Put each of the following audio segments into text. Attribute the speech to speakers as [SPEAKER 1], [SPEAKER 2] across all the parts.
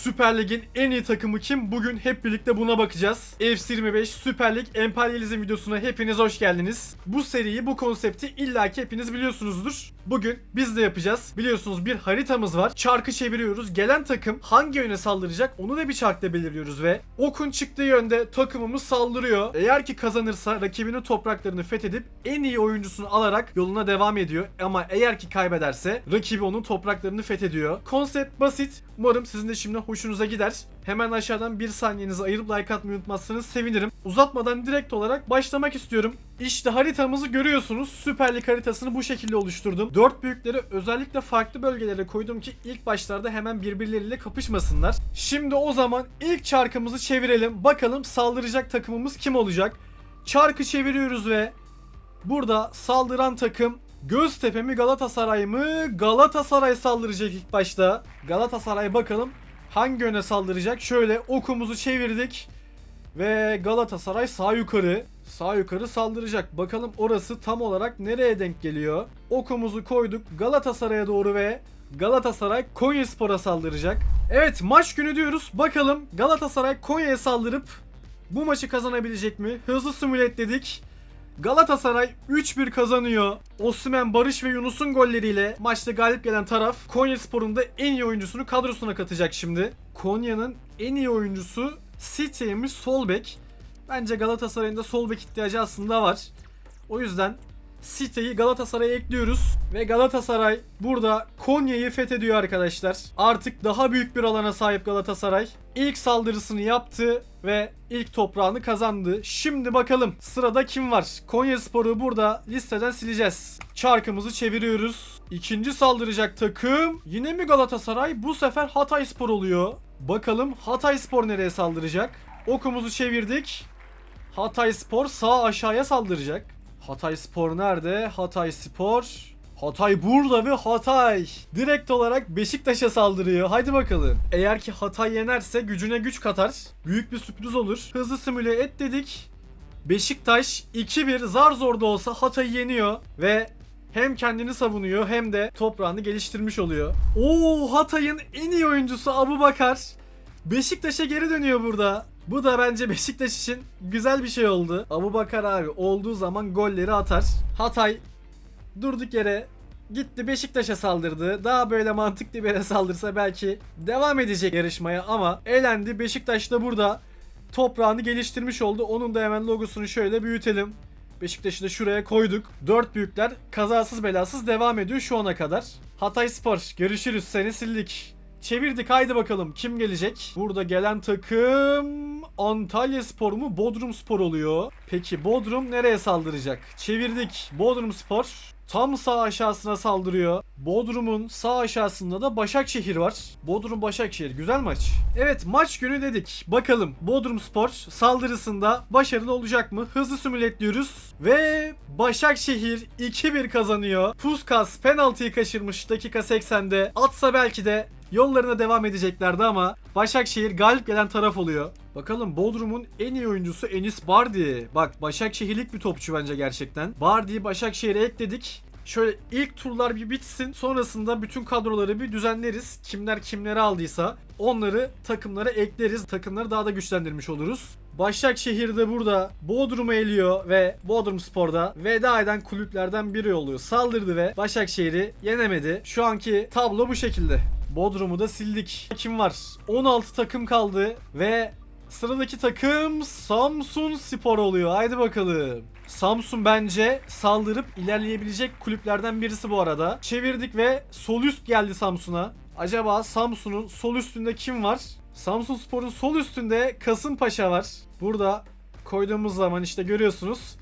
[SPEAKER 1] Süper Lig'in en iyi takımı kim? Bugün hep birlikte buna bakacağız. FC25 Süper Lig Emperyalizm videosuna hepiniz hoş geldiniz. Bu seriyi, bu konsepti illaki hepiniz biliyorsunuzdur. Bugün biz de yapacağız. Biliyorsunuz bir haritamız var. Çarkı çeviriyoruz. Gelen takım hangi yöne saldıracak onu da bir çarkta belirliyoruz ve okun çıktığı yönde takımımız saldırıyor. Eğer ki kazanırsa rakibinin topraklarını fethedip en iyi oyuncusunu alarak yoluna devam ediyor. Ama eğer ki kaybederse rakibi onun topraklarını fethediyor. Konsept basit. Umarım sizin de şimdi hoşunuza gider. Hemen aşağıdan bir saniyenizi ayırıp like atmayı unutmazsanız sevinirim. Uzatmadan direkt olarak başlamak istiyorum. İşte haritamızı görüyorsunuz. Süper Lig haritasını bu şekilde oluşturdum. Dört büyükleri özellikle farklı bölgelere koydum ki ilk başlarda hemen birbirleriyle kapışmasınlar. Şimdi o zaman ilk çarkımızı çevirelim. Bakalım saldıracak takımımız kim olacak? Çarkı çeviriyoruz ve burada saldıran takım Göztepe mi Galatasaray mı? Galatasaray saldıracak ilk başta. Galatasaray bakalım hangi yöne saldıracak? Şöyle okumuzu çevirdik. Ve Galatasaray sağ yukarı. Sağ yukarı saldıracak. Bakalım orası tam olarak nereye denk geliyor? Okumuzu koyduk Galatasaray'a doğru ve Galatasaray Konyaspor'a saldıracak. Evet maç günü diyoruz. Bakalım Galatasaray Konya'ya saldırıp bu maçı kazanabilecek mi? Hızlı simület dedik. Galatasaray 3-1 kazanıyor. Osman, Barış ve Yunus'un golleriyle maçta galip gelen taraf Konyaspor'un da en iyi oyuncusunu kadrosuna katacak şimdi. Konya'nın en iyi oyuncusu City'ymiş sol bek. Bence Galatasaray'ın da sol bek ihtiyacı aslında var. O yüzden City'yi Galatasaray'a ekliyoruz ve Galatasaray burada Konya'yı fethediyor arkadaşlar. Artık daha büyük bir alana sahip Galatasaray. İlk saldırısını yaptı ve ilk toprağını kazandı. Şimdi bakalım sırada kim var? Konyaspor'u burada listeden sileceğiz. Çarkımızı çeviriyoruz. İkinci saldıracak takım yine mi Galatasaray? Bu sefer Hatayspor oluyor. Bakalım Hatayspor nereye saldıracak? Okumuzu çevirdik. Hatayspor sağ aşağıya saldıracak. Hatay Spor nerede? Hatay Spor. Hatay burada ve Hatay direkt olarak Beşiktaş'a saldırıyor. Haydi bakalım. Eğer ki Hatay yenerse gücüne güç katar. Büyük bir sürpriz olur. Hızlı simüle et dedik. Beşiktaş 2-1 zar zor da olsa Hatay'ı yeniyor ve hem kendini savunuyor hem de toprağını geliştirmiş oluyor. Oo Hatay'ın en iyi oyuncusu Abu Bakar. Beşiktaş'a geri dönüyor burada. Bu da bence Beşiktaş için güzel bir şey oldu. Abu Bakar abi olduğu zaman golleri atar. Hatay durduk yere gitti Beşiktaş'a saldırdı. Daha böyle mantıklı bir yere saldırsa belki devam edecek yarışmaya ama elendi. Beşiktaş da burada toprağını geliştirmiş oldu. Onun da hemen logosunu şöyle büyütelim. Beşiktaş'ı da şuraya koyduk. Dört büyükler kazasız belasız devam ediyor şu ana kadar. Hatay Spor görüşürüz seni sildik. Çevirdik haydi bakalım kim gelecek? Burada gelen takım Antalya Spor mu Bodrum Spor oluyor. Peki Bodrum nereye saldıracak? Çevirdik Bodrum Spor. Tam sağ aşağısına saldırıyor. Bodrum'un sağ aşağısında da Başakşehir var. Bodrum Başakşehir güzel maç. Evet maç günü dedik. Bakalım Bodrum Spor saldırısında başarılı olacak mı? Hızlı simületliyoruz. Ve Başakşehir 2-1 kazanıyor. Puskas penaltıyı kaçırmış dakika 80'de. Atsa belki de yollarına devam edeceklerdi ama Başakşehir galip gelen taraf oluyor. Bakalım Bodrum'un en iyi oyuncusu Enis Bardi. Bak Başakşehirlik bir topçu bence gerçekten. Bardi'yi Başakşehir'e ekledik. Şöyle ilk turlar bir bitsin. Sonrasında bütün kadroları bir düzenleriz. Kimler kimleri aldıysa onları takımlara ekleriz. Takımları daha da güçlendirmiş oluruz. Başakşehir de burada Bodrum'u eliyor ve Bodrum Spor'da veda eden kulüplerden biri oluyor. Saldırdı ve Başakşehir'i yenemedi. Şu anki tablo bu şekilde. Bodrum'u da sildik. Kim var? 16 takım kaldı ve sıradaki takım Samsun Spor oluyor. Haydi bakalım. Samsun bence saldırıp ilerleyebilecek kulüplerden birisi bu arada. Çevirdik ve sol üst geldi Samsun'a. Acaba Samsun'un sol üstünde kim var? Samsun Spor'un sol üstünde Kasımpaşa var. Burada koyduğumuz zaman işte görüyorsunuz.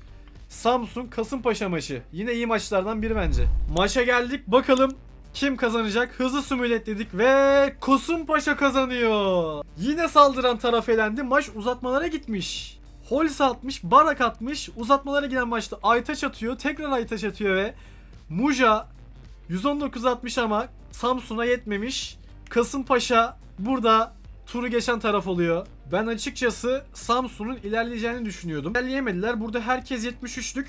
[SPEAKER 1] Samsun Kasımpaşa maçı. Yine iyi maçlardan biri bence. Maça geldik. Bakalım kim kazanacak? Hızlı simületledik ve Kasımpaşa kazanıyor. Yine saldıran taraf elendi. Maç uzatmalara gitmiş. Holz atmış, Barak atmış. Uzatmalara giden maçta Aytaç atıyor. Tekrar Aytaç atıyor ve Muja 119 atmış ama Samsun'a yetmemiş. Kasımpaşa burada turu geçen taraf oluyor. Ben açıkçası Samsun'un ilerleyeceğini düşünüyordum. İlerleyemediler. Burada herkes 73'lük.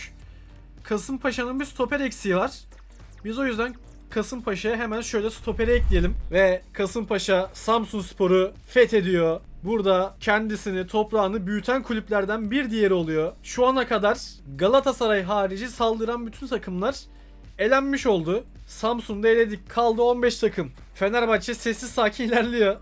[SPEAKER 1] Kasımpaşa'nın bir stoper eksiği var. Biz o yüzden Kasımpaşa'ya hemen şöyle stopere ekleyelim. Ve Kasımpaşa Samsun Spor'u fethediyor. Burada kendisini, toprağını büyüten kulüplerden bir diğeri oluyor. Şu ana kadar Galatasaray harici saldıran bütün takımlar elenmiş oldu. Samsun'da eledik. Kaldı 15 takım. Fenerbahçe sessiz sakin ilerliyor.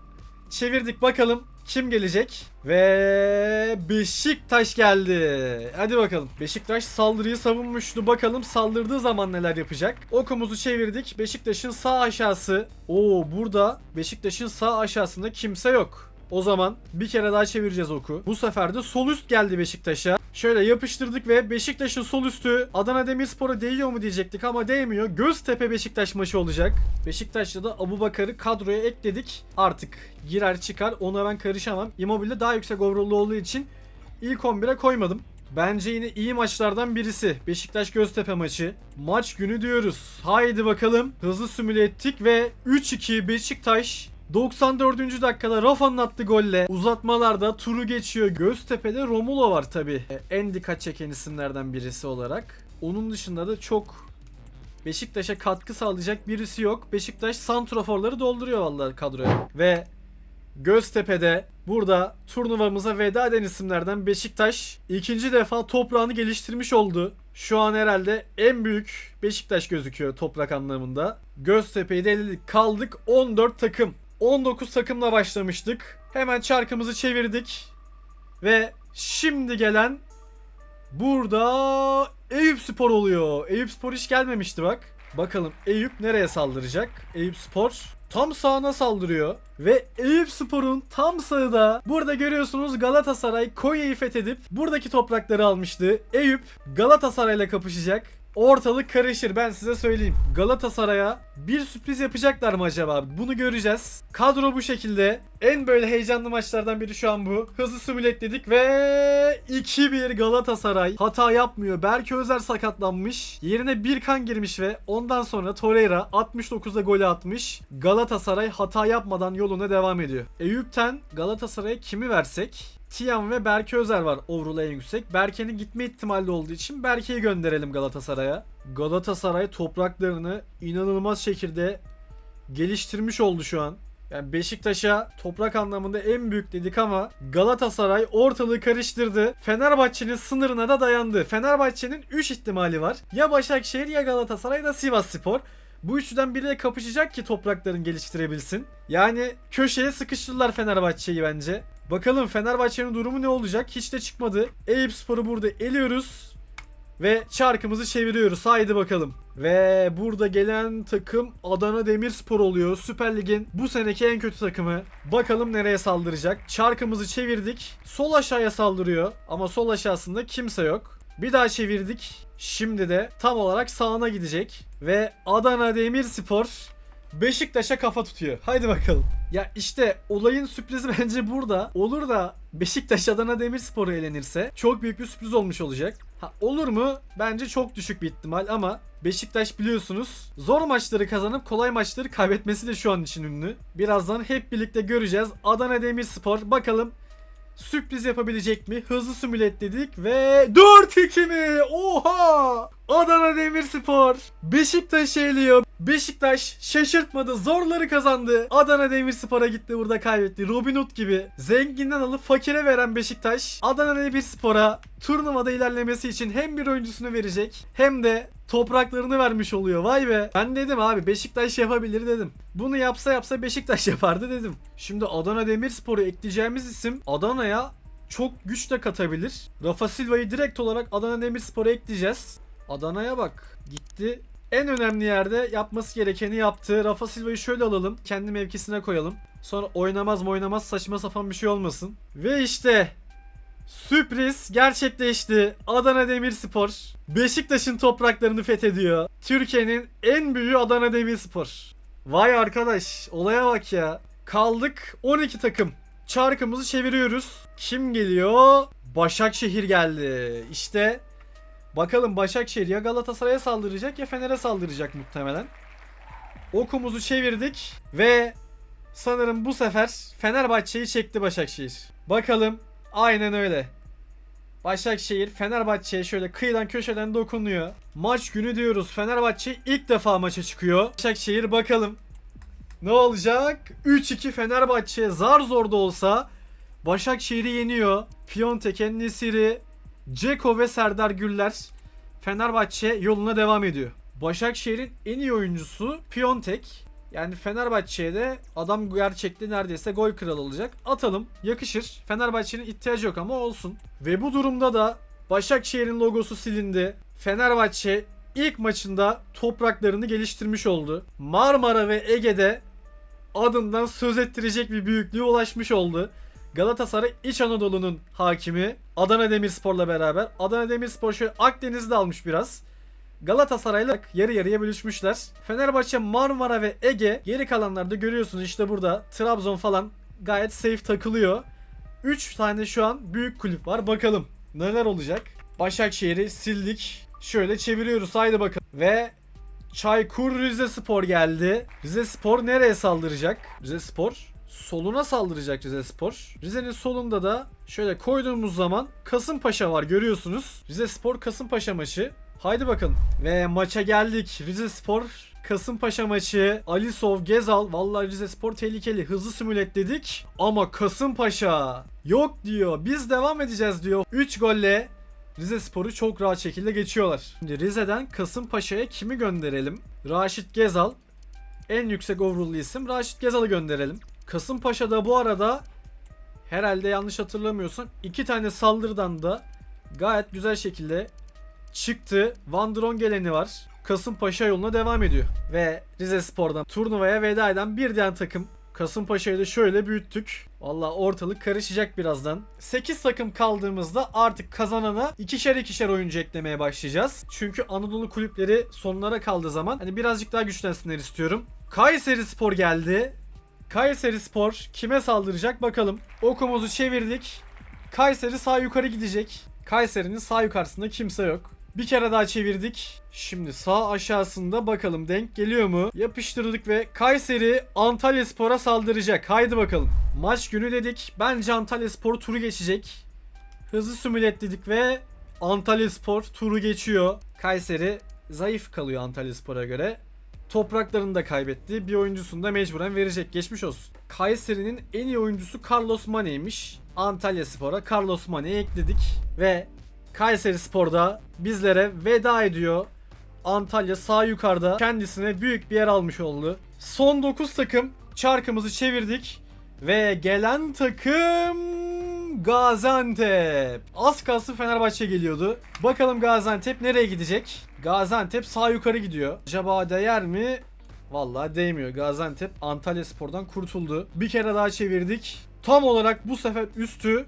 [SPEAKER 1] Çevirdik bakalım kim gelecek? Ve Beşiktaş geldi. Hadi bakalım. Beşiktaş saldırıyı savunmuştu. Bakalım saldırdığı zaman neler yapacak? Okumuzu çevirdik. Beşiktaş'ın sağ aşağısı. Oo burada Beşiktaş'ın sağ aşağısında kimse yok. O zaman bir kere daha çevireceğiz oku. Bu sefer de sol üst geldi Beşiktaş'a. Şöyle yapıştırdık ve Beşiktaş'ın sol üstü Adana Demirspor'a değiyor mu diyecektik ama değmiyor. Göztepe Beşiktaş maçı olacak. Beşiktaş'ta da Abu Bakar'ı kadroya ekledik. Artık girer çıkar ona ben karışamam. Immobile daha yüksek overall'lu olduğu için ilk 11'e koymadım. Bence yine iyi maçlardan birisi. Beşiktaş Göztepe maçı. Maç günü diyoruz. Haydi bakalım. Hızlı simüle ettik ve 3-2 Beşiktaş 94. dakikada Rafa'nın attığı golle uzatmalarda turu geçiyor. Göztepe'de Romulo var tabi. En dikkat çeken isimlerden birisi olarak. Onun dışında da çok Beşiktaş'a katkı sağlayacak birisi yok. Beşiktaş santroforları dolduruyor vallahi kadroya. Ve Göztepe'de burada turnuvamıza veda eden isimlerden Beşiktaş ikinci defa toprağını geliştirmiş oldu. Şu an herhalde en büyük Beşiktaş gözüküyor toprak anlamında. Göztepe'yi de. Kaldık 14 takım. 19 takımla başlamıştık. Hemen çarkımızı çevirdik. Ve şimdi gelen burada Eyüp Spor oluyor. Eyüp Spor hiç gelmemişti bak. Bakalım Eyüp nereye saldıracak? Eyüp Spor tam sağına saldırıyor. Ve Eyüp Spor'un tam sağında burada görüyorsunuz Galatasaray Konya'yı fethedip buradaki toprakları almıştı. Eyüp Galatasaray'la kapışacak. Ortalık karışır ben size söyleyeyim. Galatasaray'a bir sürpriz yapacaklar mı acaba? Bunu göreceğiz. Kadro bu şekilde. En böyle heyecanlı maçlardan biri şu an bu. Hızlı simület dedik ve 2-1 Galatasaray. Hata yapmıyor. Berke Özer sakatlanmış. Yerine bir kan girmiş ve ondan sonra Torreira 69'da golü atmış. Galatasaray hata yapmadan yoluna devam ediyor. Eyüp'ten Galatasaray'a kimi versek? Tiam ve Berke Özer var overall en yüksek. Berke'nin gitme ihtimali olduğu için Berke'yi gönderelim Galatasaray'a. Galatasaray topraklarını inanılmaz şekilde geliştirmiş oldu şu an. Yani Beşiktaş'a toprak anlamında en büyük dedik ama Galatasaray ortalığı karıştırdı. Fenerbahçe'nin sınırına da dayandı. Fenerbahçe'nin 3 ihtimali var. Ya Başakşehir ya Galatasaray da Sivas Spor. Bu üçüden biriyle kapışacak ki topraklarını geliştirebilsin. Yani köşeye sıkıştırdılar Fenerbahçe'yi bence. Bakalım Fenerbahçe'nin durumu ne olacak? Hiç de çıkmadı. Eyüp Spor'u burada eliyoruz. Ve çarkımızı çeviriyoruz. Haydi bakalım. Ve burada gelen takım Adana Demirspor oluyor. Süper Lig'in bu seneki en kötü takımı. Bakalım nereye saldıracak. Çarkımızı çevirdik. Sol aşağıya saldırıyor. Ama sol aşağısında kimse yok. Bir daha çevirdik. Şimdi de tam olarak sağına gidecek. Ve Adana Demirspor Beşiktaş'a kafa tutuyor. Haydi bakalım. Ya işte olayın sürprizi bence burada. Olur da Beşiktaş Adana Demirspor'u elenirse çok büyük bir sürpriz olmuş olacak. Ha olur mu? Bence çok düşük bir ihtimal ama Beşiktaş biliyorsunuz zor maçları kazanıp kolay maçları kaybetmesi de şu an için ünlü. Birazdan hep birlikte göreceğiz. Adana Demirspor bakalım sürpriz yapabilecek mi? Hızlı simület dedik ve 4-2 mi? Oha! Adana Demirspor Beşiktaş'ı eliyor. Beşiktaş şaşırtmadı. Zorları kazandı. Adana Demirspor'a gitti burada kaybetti. Robin Hood gibi. Zenginden alıp fakire veren Beşiktaş Adana Demirspor'a turnuvada ilerlemesi için hem bir oyuncusunu verecek hem de topraklarını vermiş oluyor. Vay be. Ben dedim abi Beşiktaş yapabilir dedim. Bunu yapsa yapsa Beşiktaş yapardı dedim. Şimdi Adana Demirspor'u ekleyeceğimiz isim Adana'ya çok güç de katabilir. Rafa Silva'yı direkt olarak Adana Demirspor'a ekleyeceğiz. Adana'ya bak. Gitti. En önemli yerde yapması gerekeni yaptı. Rafa Silva'yı şöyle alalım. Kendi mevkisine koyalım. Sonra oynamaz mı oynamaz saçma sapan bir şey olmasın. Ve işte Sürpriz gerçekleşti. Adana Demirspor Beşiktaş'ın topraklarını fethediyor. Türkiye'nin en büyüğü Adana Demirspor. Vay arkadaş, olaya bak ya. Kaldık 12 takım. Çarkımızı çeviriyoruz. Kim geliyor? Başakşehir geldi. İşte bakalım Başakşehir ya Galatasaray'a saldıracak ya Fener'e saldıracak muhtemelen. Okumuzu çevirdik ve sanırım bu sefer Fenerbahçe'yi çekti Başakşehir. Bakalım Aynen öyle. Başakşehir Fenerbahçe'ye şöyle kıyıdan köşeden dokunuyor. Maç günü diyoruz. Fenerbahçe ilk defa maça çıkıyor. Başakşehir bakalım. Ne olacak? 3-2 Fenerbahçe zar zor da olsa Başakşehir'i yeniyor. Piontek, Nesiri, Ceko ve Serdar Güller Fenerbahçe yoluna devam ediyor. Başakşehir'in en iyi oyuncusu Piontek. Yani Fenerbahçe'ye de adam gerçekten neredeyse gol kralı olacak. Atalım. Yakışır. Fenerbahçe'nin ihtiyacı yok ama olsun. Ve bu durumda da Başakşehir'in logosu silindi. Fenerbahçe ilk maçında topraklarını geliştirmiş oldu. Marmara ve Ege'de adından söz ettirecek bir büyüklüğe ulaşmış oldu. Galatasaray İç Anadolu'nun hakimi Adana Demirspor'la beraber. Adana Demirspor şöyle Akdeniz'de almış biraz. Galatasaray'la yarı yarıya bölüşmüşler. Fenerbahçe, Marmara ve Ege geri kalanlarda görüyorsunuz işte burada Trabzon falan gayet safe takılıyor. 3 tane şu an büyük kulüp var. Bakalım neler olacak. Başakşehir'i sildik. Şöyle çeviriyoruz haydi bakalım. Ve Çaykur Rizespor geldi. Rizespor nereye saldıracak? Rizespor soluna saldıracak Rizespor. Rize'nin solunda da şöyle koyduğumuz zaman Kasımpaşa var görüyorsunuz. Rizespor Kasımpaşa maçı. Haydi bakın. Ve maça geldik. Rizespor Kasımpaşa maçı. Alisov, Gezal. Vallahi Rizespor tehlikeli. Hızlı simület dedik. Ama Kasımpaşa yok diyor. Biz devam edeceğiz diyor. 3 golle Rize Spor'u çok rahat şekilde geçiyorlar. Şimdi Rize'den Kasımpaşa'ya kimi gönderelim? Raşit Gezal. En yüksek overall'lı isim Raşit Gezal'ı gönderelim. Kasımpaşa'da bu arada herhalde yanlış hatırlamıyorsam iki tane saldırıdan da gayet güzel şekilde çıktı. Van geleni var. Kasımpaşa yoluna devam ediyor. Ve Rize Spor'dan turnuvaya veda eden bir diğer takım Kasımpaşa'yı da şöyle büyüttük. Valla ortalık karışacak birazdan. 8 takım kaldığımızda artık kazanana ikişer ikişer oyuncu eklemeye başlayacağız. Çünkü Anadolu kulüpleri sonlara kaldığı zaman hani birazcık daha güçlensinler istiyorum. Kayseri Spor geldi. Kayseri Spor kime saldıracak bakalım. Okumuzu çevirdik. Kayseri sağ yukarı gidecek. Kayseri'nin sağ yukarısında kimse yok. Bir kere daha çevirdik. Şimdi sağ aşağısında bakalım denk geliyor mu? Yapıştırdık ve Kayseri Antalya Spor'a saldıracak. Haydi bakalım. Maç günü dedik. Bence Antalya Spor turu geçecek. Hızlı simület dedik ve Antalya Spor turu geçiyor. Kayseri zayıf kalıyor Antalya Spor'a göre. Topraklarını da kaybetti. Bir oyuncusunu da mecburen verecek. Geçmiş olsun. Kayseri'nin en iyi oyuncusu Carlos Mane'ymiş. Antalya Spor'a Carlos Mane'yi ekledik. Ve Kayseri Spor'da bizlere veda ediyor. Antalya sağ yukarıda kendisine büyük bir yer almış oldu. Son 9 takım çarkımızı çevirdik. Ve gelen takım Gaziantep. Az kalsın Fenerbahçe geliyordu. Bakalım Gaziantep nereye gidecek? Gaziantep sağ yukarı gidiyor. Acaba değer mi? Vallahi değmiyor. Gaziantep Antalya Spor'dan kurtuldu. Bir kere daha çevirdik. Tam olarak bu sefer üstü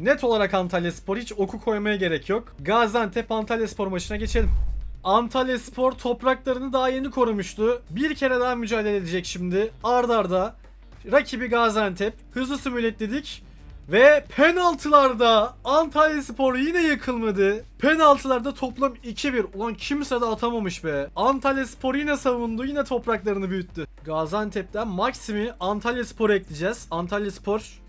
[SPEAKER 1] net olarak Antalya Spor hiç oku koymaya gerek yok. Gaziantep Antalya Spor maçına geçelim. Antalya Spor topraklarını daha yeni korumuştu. Bir kere daha mücadele edecek şimdi. Arda arda. Rakibi Gaziantep. Hızlı simület dedik. Ve penaltılarda Antalya Spor yine yıkılmadı. Penaltılarda toplam 2-1. Ulan kimse de atamamış be. Antalya Spor yine savundu. Yine topraklarını büyüttü. Gaziantep'ten Maxim'i Antalya Spor'a ekleyeceğiz. Antalya Spor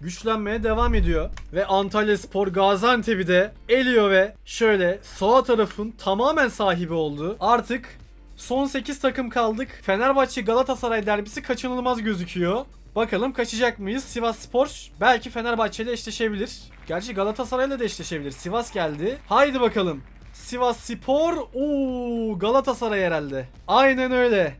[SPEAKER 1] güçlenmeye devam ediyor. Ve Antalya Spor Gaziantep'i de eliyor ve şöyle sağ tarafın tamamen sahibi oldu. Artık son 8 takım kaldık. Fenerbahçe Galatasaray derbisi kaçınılmaz gözüküyor. Bakalım kaçacak mıyız? Sivas Spor belki Fenerbahçe ile eşleşebilir. Gerçi Galatasaray'la da eşleşebilir. Sivas geldi. Haydi bakalım. Sivas Spor. Oo Galatasaray herhalde. Aynen öyle.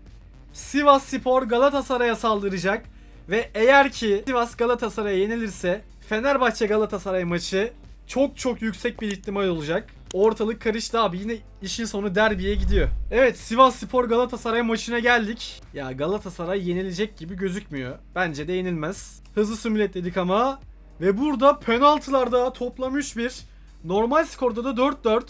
[SPEAKER 1] Sivas Spor Galatasaray'a saldıracak. Ve eğer ki Sivas Galatasaray'a yenilirse Fenerbahçe Galatasaray maçı çok çok yüksek bir ihtimal olacak. Ortalık karıştı abi yine işin sonu derbiye gidiyor. Evet Sivas Spor Galatasaray maçına geldik. Ya Galatasaray yenilecek gibi gözükmüyor. Bence de yenilmez. Hızlı simület dedik ama. Ve burada penaltılarda toplam 3-1. Normal skorda da 4-4.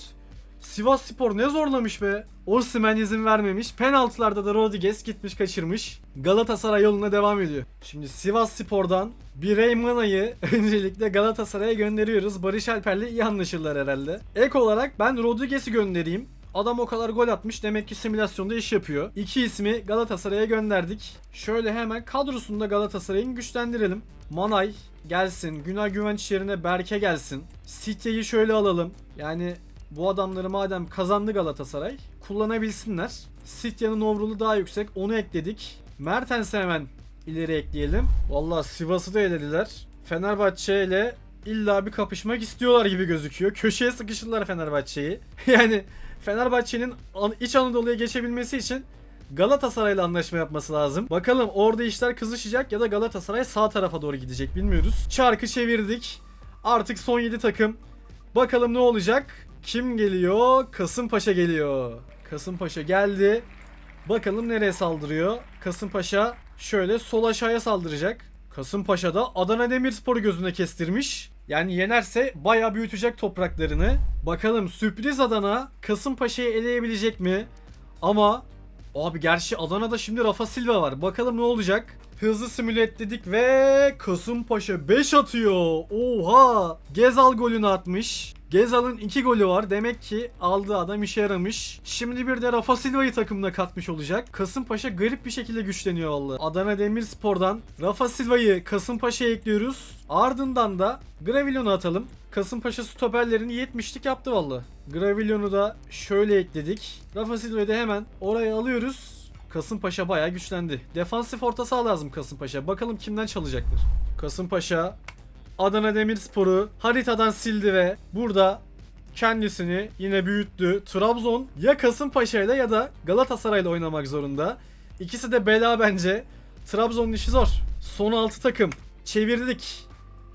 [SPEAKER 1] Sivas Spor ne zorlamış be. Osimhen izin vermemiş. Penaltılarda da Rodriguez gitmiş kaçırmış. Galatasaray yoluna devam ediyor. Şimdi Sivas Spor'dan Birey Mana'yı öncelikle Galatasaray'a gönderiyoruz. Barış Alper'le iyi anlaşırlar herhalde. Ek olarak ben Rodriguez'i göndereyim. Adam o kadar gol atmış demek ki simülasyonda iş yapıyor. İki ismi Galatasaray'a gönderdik. Şöyle hemen kadrosunu da Galatasaray'ın güçlendirelim. Manay gelsin. Günay Güvenç yerine Berke gelsin. Sitye'yi şöyle alalım. Yani bu adamları madem kazandı Galatasaray kullanabilsinler. Sitya'nın overall'u daha yüksek. Onu ekledik. Mertens'i hemen ileri ekleyelim. Valla Sivas'ı da elediler. Fenerbahçe ile illa bir kapışmak istiyorlar gibi gözüküyor. Köşeye sıkışırlar Fenerbahçe'yi. yani Fenerbahçe'nin iç Anadolu'ya geçebilmesi için Galatasaray'la anlaşma yapması lazım. Bakalım orada işler kızışacak ya da Galatasaray sağ tarafa doğru gidecek bilmiyoruz. Çarkı çevirdik. Artık son 7 takım. Bakalım ne olacak? Kim geliyor? Kasımpaşa geliyor. Kasımpaşa geldi. Bakalım nereye saldırıyor? Kasımpaşa şöyle sol aşağıya saldıracak. Kasımpaşa da Adana Demirspor'u gözüne kestirmiş. Yani yenerse bayağı büyütecek topraklarını. Bakalım sürpriz Adana Kasımpaşa'yı eleyebilecek mi? Ama abi gerçi Adana'da şimdi Rafa Silva var. Bakalım ne olacak? Hızlı simüle etledik ve Kasımpaşa 5 atıyor. Oha! Gezal golünü atmış. Gezal'ın 2 golü var. Demek ki aldığı adam işe yaramış. Şimdi bir de Rafa Silva'yı takımına katmış olacak. Kasımpaşa garip bir şekilde güçleniyor vallahi. Adana Demirspor'dan Rafa Silva'yı Kasımpaşa'ya ekliyoruz. Ardından da Gravillon'u atalım. Kasımpaşa stoperlerini 70'lik yaptı vallahi. Gravillon'u da şöyle ekledik. Rafa Silva'yı da hemen oraya alıyoruz. Kasımpaşa bayağı güçlendi. Defansif orta saha lazım Kasımpaşa. Bakalım kimden çalacaklar. Kasımpaşa Adana Demirspor'u haritadan sildi ve burada kendisini yine büyüttü. Trabzon ya Kasımpaşa'yla ya da Galatasaray'la oynamak zorunda. İkisi de bela bence. Trabzon'un işi zor. Son 6 takım. Çevirdik.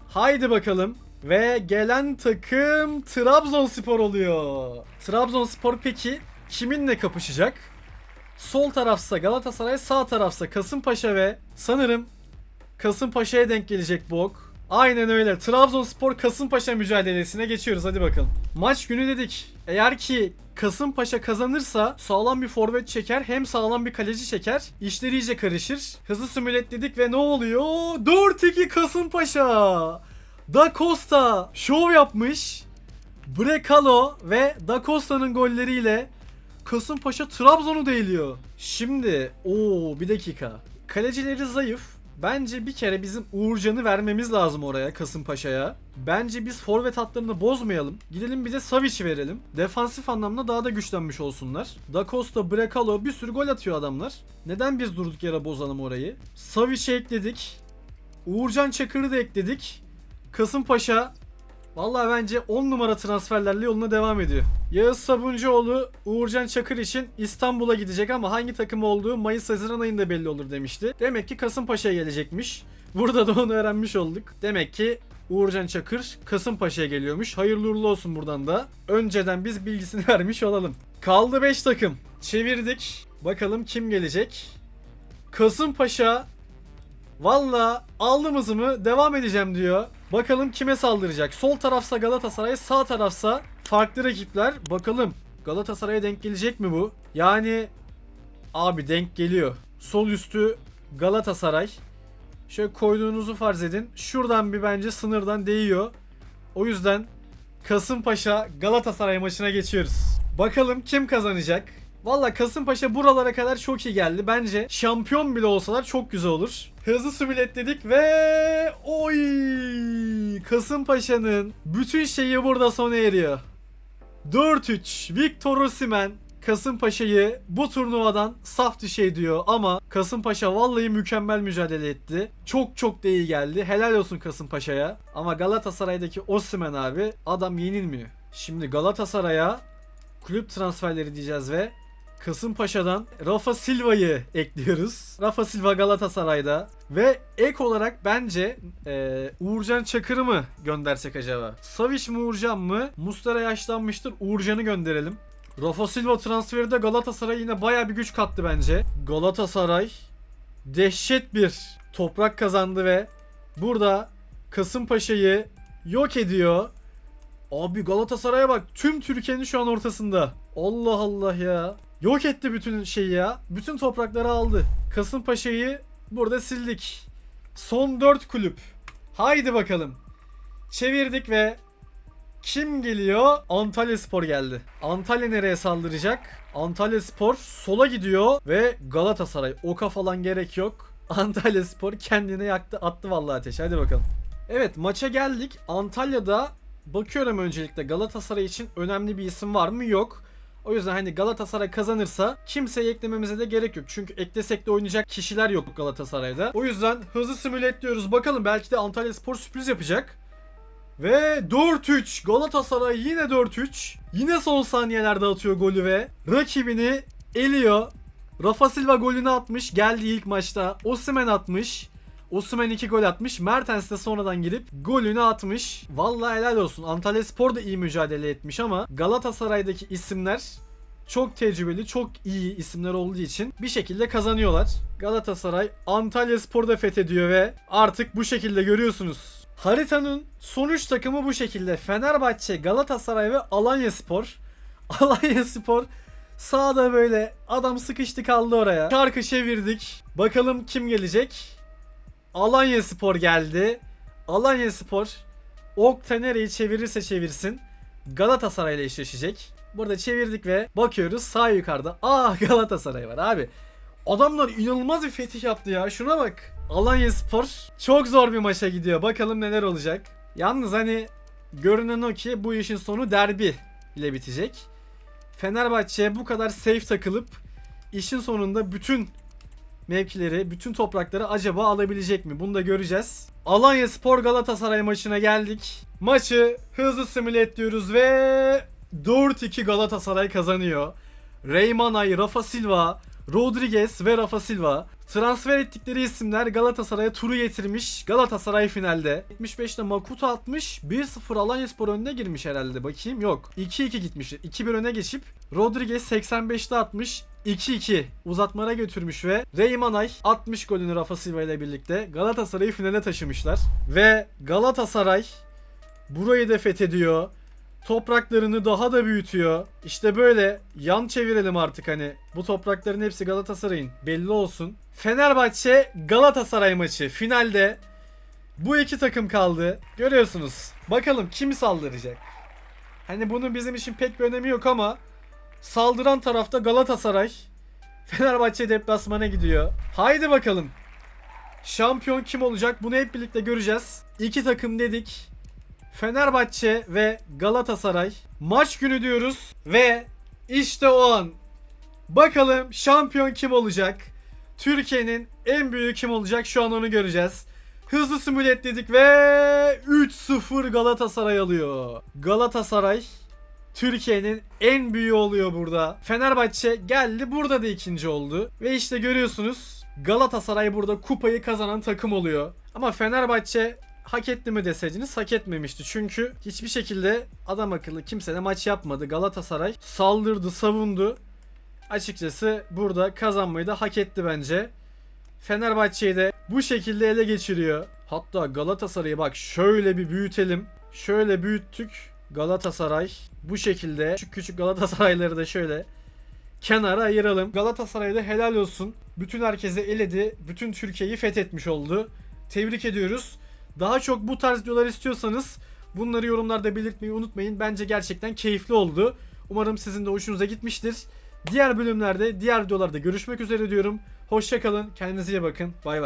[SPEAKER 1] Haydi bakalım. Ve gelen takım Trabzonspor oluyor. Trabzonspor peki kiminle kapışacak? Sol tarafsa Galatasaray, sağ tarafsa Kasımpaşa ve sanırım Kasımpaşa'ya denk gelecek bu ok. Aynen öyle. Trabzonspor Kasımpaşa mücadelesine geçiyoruz. Hadi bakalım. Maç günü dedik. Eğer ki Kasımpaşa kazanırsa sağlam bir forvet çeker hem sağlam bir kaleci çeker. İşleri iyice karışır. Hızlı simület dedik ve ne oluyor? 4-2 Kasımpaşa. Da Costa şov yapmış. Brekalo ve Da Costa'nın golleriyle Kasımpaşa Trabzon'u değiliyor. Şimdi o bir dakika. Kalecileri zayıf. Bence bir kere bizim Uğurcan'ı vermemiz lazım oraya Kasımpaşa'ya. Bence biz forvet hatlarını bozmayalım. Gidelim bir de Savic'i verelim. Defansif anlamda daha da güçlenmiş olsunlar. Da Costa, Brekalo bir sürü gol atıyor adamlar. Neden biz durduk yere bozalım orayı? Savic'i ekledik. Uğurcan Çakır'ı da ekledik. Kasımpaşa Vallahi bence 10 numara transferlerle yoluna devam ediyor. Yağız Sabuncuoğlu Uğurcan Çakır için İstanbul'a gidecek ama hangi takım olduğu Mayıs-Haziran ayında belli olur demişti. Demek ki Kasımpaşa'ya gelecekmiş. Burada da onu öğrenmiş olduk. Demek ki Uğurcan Çakır Kasımpaşa'ya geliyormuş. Hayırlı uğurlu olsun buradan da. Önceden biz bilgisini vermiş olalım. Kaldı 5 takım. Çevirdik. Bakalım kim gelecek? Kasımpaşa Valla aldım hızımı devam edeceğim diyor. Bakalım kime saldıracak. Sol tarafsa Galatasaray, sağ tarafsa farklı rakipler. Bakalım Galatasaray'a denk gelecek mi bu? Yani abi denk geliyor. Sol üstü Galatasaray. Şöyle koyduğunuzu farz edin. Şuradan bir bence sınırdan değiyor. O yüzden Kasımpaşa Galatasaray maçına geçiyoruz. Bakalım kim kazanacak? Valla Kasımpaşa buralara kadar çok iyi geldi. Bence şampiyon bile olsalar çok güzel olur. Hızlı simület dedik ve oy Kasımpaşa'nın bütün şeyi burada sona eriyor. 4-3 Victor Osimhen Kasımpaşa'yı bu turnuvadan saf dışı ediyor ama Kasımpaşa vallahi mükemmel mücadele etti. Çok çok da iyi geldi. Helal olsun Kasımpaşa'ya. Ama Galatasaray'daki Osimhen abi adam yenilmiyor. Şimdi Galatasaray'a kulüp transferleri diyeceğiz ve Kasımpaşa'dan Rafa Silva'yı ekliyoruz. Rafa Silva Galatasaray'da. Ve ek olarak bence eee, Uğurcan Çakır'ı mı göndersek acaba? Savic mi Uğurcan mı? Mustara yaşlanmıştır. Uğurcan'ı gönderelim. Rafa Silva transferi de Galatasaray yine baya bir güç kattı bence. Galatasaray dehşet bir toprak kazandı ve burada Kasımpaşa'yı yok ediyor. Abi Galatasaray'a bak tüm Türkiye'nin şu an ortasında. Allah Allah ya. Yok etti bütün şeyi ya. Bütün toprakları aldı. Kasımpaşa'yı burada sildik. Son 4 kulüp. Haydi bakalım. Çevirdik ve kim geliyor? Antalya Spor geldi. Antalya nereye saldıracak? Antalya Spor sola gidiyor ve Galatasaray. Oka falan gerek yok. Antalya Spor kendine yaktı attı vallahi ateş. Hadi bakalım. Evet maça geldik. Antalya'da bakıyorum öncelikle Galatasaray için önemli bir isim var mı? Yok. O yüzden hani Galatasaray kazanırsa kimseyi eklememize de gerek yok. Çünkü eklesek de oynayacak kişiler yok Galatasaray'da. O yüzden hızlı simüle ediyoruz. Bakalım belki de Antalya Spor sürpriz yapacak. Ve 4-3 Galatasaray yine 4-3. Yine son saniyelerde atıyor golü ve rakibini eliyor. Rafa Silva golünü atmış. Geldi ilk maçta. Osimhen atmış. Osimhen 2 gol atmış. Mertens de sonradan girip golünü atmış. Vallahi helal olsun. Antalya Spor da iyi mücadele etmiş ama Galatasaray'daki isimler çok tecrübeli, çok iyi isimler olduğu için bir şekilde kazanıyorlar. Galatasaray Antalya Spor'da fethediyor ve artık bu şekilde görüyorsunuz. Haritanın sonuç takımı bu şekilde. Fenerbahçe, Galatasaray ve Alanya Spor. Alanya Spor sağda böyle adam sıkıştı kaldı oraya. Şarkı çevirdik. Bakalım kim gelecek? Alanya Spor geldi. Alanya Spor Okta nereyi çevirirse çevirsin Galatasaray ile eşleşecek. Burada çevirdik ve bakıyoruz sağ yukarıda. Aa Galatasaray var abi. Adamlar inanılmaz bir fetih yaptı ya. Şuna bak. Alanya Spor çok zor bir maça gidiyor. Bakalım neler olacak. Yalnız hani görünen o ki bu işin sonu derbi ile bitecek. Fenerbahçe bu kadar safe takılıp işin sonunda bütün mevkileri, bütün toprakları acaba alabilecek mi? Bunu da göreceğiz. Alanya Spor Galatasaray maçına geldik. Maçı hızlı simüle ediyoruz ve 4-2 Galatasaray kazanıyor. Reymanay, Rafa Silva, Rodriguez ve Rafa Silva. Transfer ettikleri isimler Galatasaray'a turu getirmiş. Galatasaray finalde. 75'te Makuta atmış. 1-0 Alanyaspor önüne girmiş herhalde. Bakayım yok. 2-2 gitmişler. 2-1 öne geçip Rodriguez 85'te atmış. 2-2 uzatmalara götürmüş ve Reymanay 60 golünü Rafa Silva ile birlikte Galatasaray'ı finale taşımışlar. Ve Galatasaray burayı da fethediyor. Topraklarını daha da büyütüyor. İşte böyle yan çevirelim artık hani. Bu toprakların hepsi Galatasaray'ın belli olsun. Fenerbahçe Galatasaray maçı finalde bu iki takım kaldı. Görüyorsunuz. Bakalım kim saldıracak. Hani bunun bizim için pek bir önemi yok ama saldıran tarafta Galatasaray. Fenerbahçe deplasmana gidiyor. Haydi bakalım. Şampiyon kim olacak? Bunu hep birlikte göreceğiz. İki takım dedik. Fenerbahçe ve Galatasaray maç günü diyoruz ve işte o an bakalım şampiyon kim olacak? Türkiye'nin en büyüğü kim olacak? Şu an onu göreceğiz. Hızlı simület dedik ve 3-0 Galatasaray alıyor. Galatasaray Türkiye'nin en büyüğü oluyor burada. Fenerbahçe geldi burada da ikinci oldu. Ve işte görüyorsunuz Galatasaray burada kupayı kazanan takım oluyor. Ama Fenerbahçe hak etti mi deseydiniz hak etmemişti. Çünkü hiçbir şekilde adam akıllı kimse de maç yapmadı. Galatasaray saldırdı, savundu. Açıkçası burada kazanmayı da hak etti bence. Fenerbahçe'yi de bu şekilde ele geçiriyor. Hatta Galatasaray'ı bak şöyle bir büyütelim. Şöyle büyüttük. Galatasaray bu şekilde küçük küçük Galatasarayları da şöyle kenara ayıralım. Galatasaray'da helal olsun. Bütün herkese eledi. Bütün Türkiye'yi fethetmiş oldu. Tebrik ediyoruz. Daha çok bu tarz videolar istiyorsanız bunları yorumlarda belirtmeyi unutmayın. Bence gerçekten keyifli oldu. Umarım sizin de hoşunuza gitmiştir. Diğer bölümlerde, diğer videolarda görüşmek üzere diyorum. Hoşçakalın. Kendinize iyi bakın. Bay bay.